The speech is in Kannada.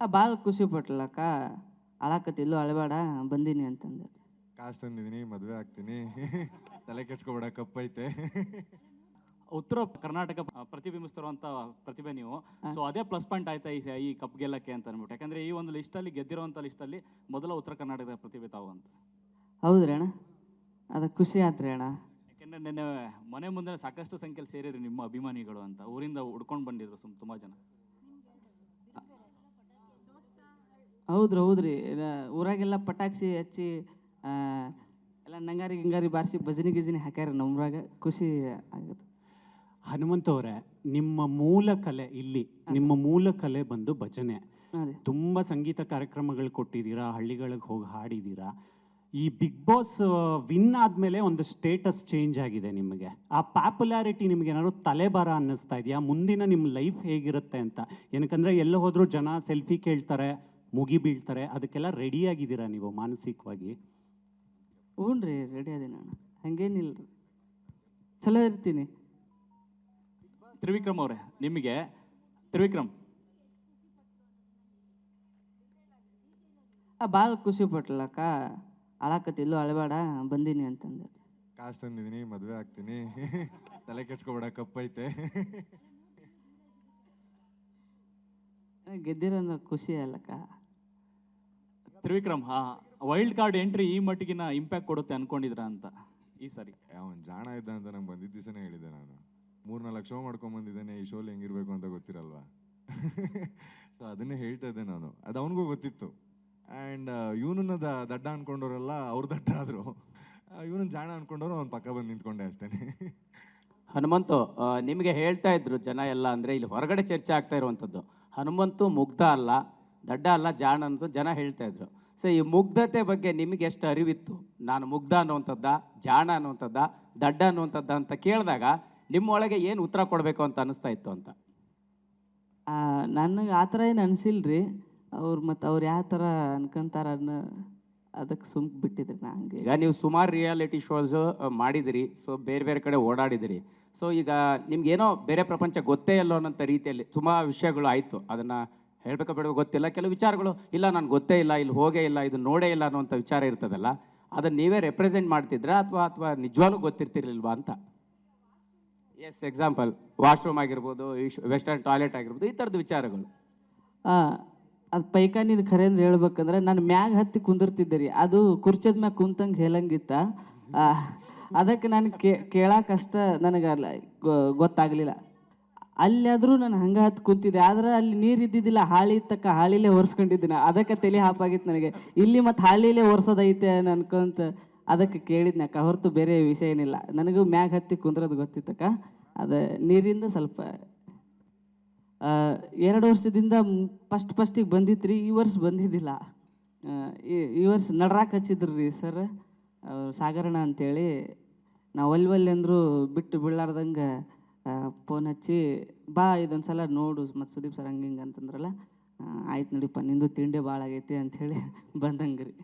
ಆ ಭಾಳ ಖುಷಿ ಪಟ್ಲಕ್ಕ ಅಳಾಕತ್ತಿದ್ಲು ಅಳಬೇಡ ಬಂದೀನಿ ಅಂತಂದೆ. ಕಾಸು ತಂದಿದ್ದೀನಿ ಮದುವೆ ಆಗ್ತೀನಿ. ತಲೆ ಕೆಡ್ಸ್ಕೊಬೇಡ ಕಪ್ಪೈತೆ ಉತ್ತರ ಕರ್ನಾಟಕ ಪ್ರತಿಬಿಂಬಿಸ್ತಿರುವಂತ ಪ್ರತಿಭೆ ನೀವು. ಸೊ ಅದೇ ಪ್ಲಸ್ ಪಾಯಿಂಟ್ ಆಯ್ತಾ ಈ ಸ- ಈ ಕಪ್ ಗೆಲ್ಲಕ್ಕೆ ಅಂತ ಅನ್ಬಿಟ್ಟು ಯಾಕಂದ್ರೆ ಈ ಒಂದು ಲಿಸ್ಟ್ ಅಲ್ಲಿ ಗೆದ್ದಿರುವಂತ ಲಿಸ್ಟ್ ಅಲ್ಲಿ ಮೊದಲ ಉತ್ತರ ಕರ್ನಾಟಕದ ಪ್ರತಿಭೆ ತಾವು ಅಂತ. ಹೌದ್ರಿ ಅಣ್ಣ. ಅದ ಖುಷಿ ಆತ್ರಿ ಅಣ್ಣ. ಯಾಕಂದ್ರೆ ನಿನ್ನೆ ಮನೆ ಮುಂದೆ ಸಾಕಷ್ಟು ಸಂಖ್ಯೆಯಲ್ಲಿ ಸೇರಿರಿ ನಿಮ್ಮ ಅಭಿಮಾನಿಗಳು ಅಂತ. ಊರಿಂದ ಹುಡ್ಕೊಂಡು ಬಂದಿದ್ರು ಸುಮ್ ತುಂಬಾ ಜನ. ಹೌದ್ರಿ ಹೌದ್ರಿ. ಊರಾಗೆಲ್ಲ ಪಟಾಕ್ಷಿ ಹಚ್ಚಿ ಆ, ಎಲ್ಲ ನಂಗಾರಿ ಗಿಂಗಾರಿ ಬಾರಿಸಿ ಭಜನಿ ಗಿಜನಿ ಹಾಕ್ಯಾರ ನಮ್ರಾಗ ಖುಷಿ ಆಗತ್ತೆ ಹನುಮಂತ ಅವರೇ ನಿಮ್ಮ ಮೂಲ ಕಲೆ ಇಲ್ಲಿ ನಿಮ್ಮ ಮೂಲ ಕಲೆ ಬಂದು ಭಜನೆ. ರೀ. ತುಂಬ ಸಂಗೀತ ಕಾರ್ಯಕ್ರಮಗಳು ಕೊಟ್ಟಿದ್ದೀರಾ ಹಳ್ಳಿಗಳಿಗೆ ಹೋಗಿ ಹಾಡಿದ್ದೀರಾ. ಈ ಬಿಗ್ ಬಾಸ್ ವಿನ್ ಆದಮೇಲೆ ಒಂದು ಸ್ಟೇಟಸ್ ಚೇಂಜ್ ಆಗಿದೆ ನಿಮಗೆ. ಆ ಪಾಪ್ಯುಲಾರಿಟಿ ನಿಮ್ಗೆ ಏನಾದ್ರು ತಲೆಬಾರ ಅನ್ನಿಸ್ತಾ ಇದೆಯಾ? ಮುಂದಿನ ನಿಮ್ಮ ಲೈಫ್ ಹೇಗಿರುತ್ತೆ ಅಂತ. ಏನಕ್ಕಂದ್ರೆ ಎಲ್ಲ ಹೋದ್ರೂ ಜನ ಸೆಲ್ಫಿ ಕೇಳ್ತಾರೆ ಮುಗಿ ಬೀಳ್ತಾರೆ ಅದಕ್ಕೆಲ್ಲ ರೆಡಿ ಆಗಿದ್ದೀರಾ ನೀವು ಮಾನಸಿಕವಾಗಿ? ಹ್ಞೂ ರೀ ರೆಡಿ ಅದೇ ನಾನು. ಹಂಗೇನಿಲ್ಲ ರೀ. ಚಲೋ ಇರ್ತೀನಿ. ತ್ರಿವಿಕ್ರಮ್ ಅವರೇ ನಿಮಗೆ? ತ್ರಿವಿಕ್ರಮ್. ಭಾಳ ಖುಷಿ ಪಟ್ಲಕ್ಕ. ಅಳಾಕತ್ತಿಲ್ಲ ಅಳಬೇಡ ಬಂದೀನಿ ಅಂತಂದೆ. ಕಾಸು ತಂದಿದ್ದೀನಿ ಮದುವೆ ಆಗ್ತೀನಿ. ತಲೆ ಕೆಡ್ಸ್ಕೊಬೇಡ ಕಪ್ಪೈತೆ ಗೆದ್ದಿರೋ ಖುಷಿ ಅಲ್ಲಕ್ಕ. ತ್ರಿವಿಕ್ರಮ್ ವೈಲ್ಡ್ ಕಾರ್ಡ್ ಎಂಟ್ರಿ ಈ ಮಟ್ಟಿಗಿನ ಇಂಪ್ಯಾಕ್ಟ್ ಕೊಡುತ್ತೆ ಅನ್ಕೊಂಡಿದ್ರ ಅಂತ ಈ ಸರಿ. ಅವನ್ ಜಾಣ ಇದ್ದ ಅಂತ ನಂಗೆ ಬಂದಿದ್ದ ದಿವಸನೇ ಹೇಳಿದ್ದೆ ನಾನು. ಮೂರ್ನಾಲ್ಕು ಶೋ ಮಾಡ್ಕೊಂಡ್ ಬಂದಿದ್ದೇನೆ ಈ ಶೋಲಿ ಹೆಂಗಿರ್ಬೇಕು ಅಂತ ಗೊತ್ತಿರಲ್ವಾ? ಸೊ ಅದನ್ನೇ ಹೇಳ್ತಾ ಇದ್ದೆ ನಾನು. ಅದು ಅವನಿಗೂ ಗೊತ್ತಿತ್ತು. ಆ್ಯಂಡ್ ಇವನನ್ನ ದಡ್ಡ ಅನ್ಕೊಂಡವರೆಲ್ಲ ಅವ್ರು ದಡ್ಡ ಆದರು ಇವನು ಜಾಣ ಅನ್ಕೊಂಡವ್ರು ಅವ್ನು ಪಕ್ಕ ಬಂದು ನಿಂತ್ಕೊಂಡೆ ಅಷ್ಟೇ ಹನುಮಂತು ಆ, ನಿಮಗೆ ಹೇಳ್ತಾ ಇದ್ರು ಜನ ಎಲ್ಲ ಅಂದರೆ ಇಲ್ಲಿ ಹೊರಗಡೆ ಚರ್ಚೆ ಆಗ್ತಾ ಇರುವಂಥದ್ದು ಹನುಮಂತು ಮುಗ್ಧ ಅಲ್ಲ ದಡ್ಡ ಅಲ್ಲ ಜಾಣ ಅಂತ ಜನ ಹೇಳ್ತಾ ಇದ್ರು. ಸೊ ಈ ಮುಗ್ಧತೆ ಬಗ್ಗೆ ನಿಮಗೆ ಎಷ್ಟು ಅರಿವಿತ್ತು? ನಾನು ಮುಗ್ಧ ಅನ್ನುವಂಥದ್ದ ಜಾಣ ಅನ್ನುವಂಥದ್ದ ದಡ್ಡ ಅನ್ನುವಂಥದ್ದ ಅಂತ ಕೇಳಿದಾಗ ನಿಮ್ಮೊಳಗೆ ಏನು ಉತ್ತರ ಕೊಡಬೇಕು ಅಂತ ಅನಿಸ್ತಾ ಇತ್ತು ಅಂತ? ನನಗೆ ಆ ಥರ ಏನು ಅನಿಸಿಲ್ರಿ. ಅವ್ರು ಮತ್ತು ಅವ್ರು ಯಾವ ಥರ ಅನ್ಕೊಂತಾರ ಅನ್ನೋ ಅದಕ್ಕೆ ಸುಮ್ಕ್ ಬಿಟ್ಟಿದ್ರಿ ನಾ ಹಂಗೆ. ಈಗ ನೀವು ಸುಮಾರು ರಿಯಾಲಿಟಿ ಶೋಸ್ ಮಾಡಿದಿರಿ ಸೊ ಬೇರೆ ಬೇರೆ ಕಡೆ ಓಡಾಡಿದಿರಿ. ಸೊ ಈಗ ನಿಮ್ಗೇನೋ ಬೇರೆ ಪ್ರಪಂಚ ಗೊತ್ತೇ ಇಲ್ಲೋ ಅನ್ನೋಂಥ ರೀತಿಯಲ್ಲಿ ತುಂಬ ವಿಷಯಗಳು ಆಯಿತು. ಅದನ್ನು ಹೇಳ್ಬೇಕೋ ಬೇಡ ಗೊತ್ತಿಲ್ಲ. ಕೆಲವು ವಿಚಾರಗಳು, ಇಲ್ಲ, ನನಗೆ ಗೊತ್ತೇ ಇಲ್ಲ, ಇಲ್ಲಿ ಹೋಗೇ ಇಲ್ಲ, ಇದು ನೋಡೇ ಇಲ್ಲ ಅನ್ನೋಂಥ ವಿಚಾರ ಇರ್ತದಲ್ಲ, ಅದನ್ನು ನೀವೇ ರೆಪ್ರೆಸೆಂಟ್ ಮಾಡ್ತಿದ್ರಾ ಅಥವಾ ಅಥವಾ ನಿಜವಾಗ್ಲೂ ಗೊತ್ತಿರ್ತಿರ್ಲಿಲ್ವಾ ಅಂತ? ಎಸ್ ಎಕ್ಸಾಂಪಲ್ ವಾಶ್ರೂಮ್ ಆಗಿರ್ಬೋದು ವೆಸ್ಟರ್ನ್ ಟಾಯ್ಲೆಟ್ ಆಗಿರ್ಬೋದು, ಈ ಥರದ ವಿಚಾರಗಳು. ಅದು ಪೈಖಾನಿದು ಖರೆ ಅಂದ್ರೆ ಹೇಳ್ಬೇಕಂದ್ರೆ, ನಾನು ಮ್ಯಾಗ ಹತ್ತಿ ಕುಂದಿರ್ತಿದ್ದೆ ರೀ. ಅದು ಕುರ್ಚದ ಮ್ಯಾಗ ಕುಂತಂಗೆ ಹೇಳಂಗಿತ್ತ? ಅದಕ್ಕೆ ನಾನು ಕೇಳಕ್ಕೆ ಅಷ್ಟ ನನಗೆ ಗೊತ್ತಾಗ್ಲಿಲ್ಲ. ಅಲ್ಲಾದ್ರೂ ನಾನು ಹಂಗೆ ಹತ್ತು ಕೂತಿದ್ದೆ, ಆದ್ರೆ ಅಲ್ಲಿ ನೀರು ಇದ್ದಿದ್ದಿಲ್ಲ, ಹಾಳಿ ತಕ್ಕ ಹಾಳಿಲೇ ಒರೆಸ್ಕೊಂಡಿದ್ದೀನಿ ಅದಕ್ಕೆ ತಲೆ ಹಾಪಾಗಿತ್ತು ನನಗೆ. ಇಲ್ಲಿ ಮತ್ತು ಹಾಳಿಲೇ ಒರೆಸೋದೈತೆ ಅನ್ಕೊಂತ ಅದಕ್ಕೆ ಕೇಳಿದ್ನಕ್ಕ ಹೊರತು ಬೇರೆ ವಿಷಯ ಏನಿಲ್ಲ. ನನಗೂ ಮ್ಯಾಗ ಹತ್ತಿ ಕುಂದ್ರದು ಗೊತ್ತಿತ್ತಕ್ಕ. ಅದು ನೀರಿಂದ ಸ್ವಲ್ಪ ಎರಡು ವರ್ಷದಿಂದ ಫಸ್ಟ್ ಫಸ್ಟಿಗೆ ಬಂದಿತ್ತು ರೀ ಈ ವರ್ಷ ಬಂದಿದ್ದಿಲ್ಲ. ಈ- ವರ್ಷ ನಡ್ರಾಕ್ ಹಚ್ಚಿದ್ರು ರೀ ಸರ್ ಸಾಗರಣ ಅಂತೇಳಿ. ನಾವು ಒಲ್ಲೆ ಅಂದರೂ ಬಿಟ್ಟು ಬೀಳಾರ್ದಂಗೆ ಫೋನ್ ಹಚ್ಚಿ, ಬಾ ಇದೊಂದು ಸಲ ನೋಡು ಮತ್ತು ಸುದೀಪ್ ಸರ್ ಹಂಗೆ ಅಂತಂದ್ರಲ್ಲ ಆಯ್ತು ನಡಿಪ್ಪ ನಿಂದು ತಿಂಡಿ ಭಾಳ ಆಗೈತಿ ಅಂಥೇಳಿ ಬಂದಂಗೆ ರೀ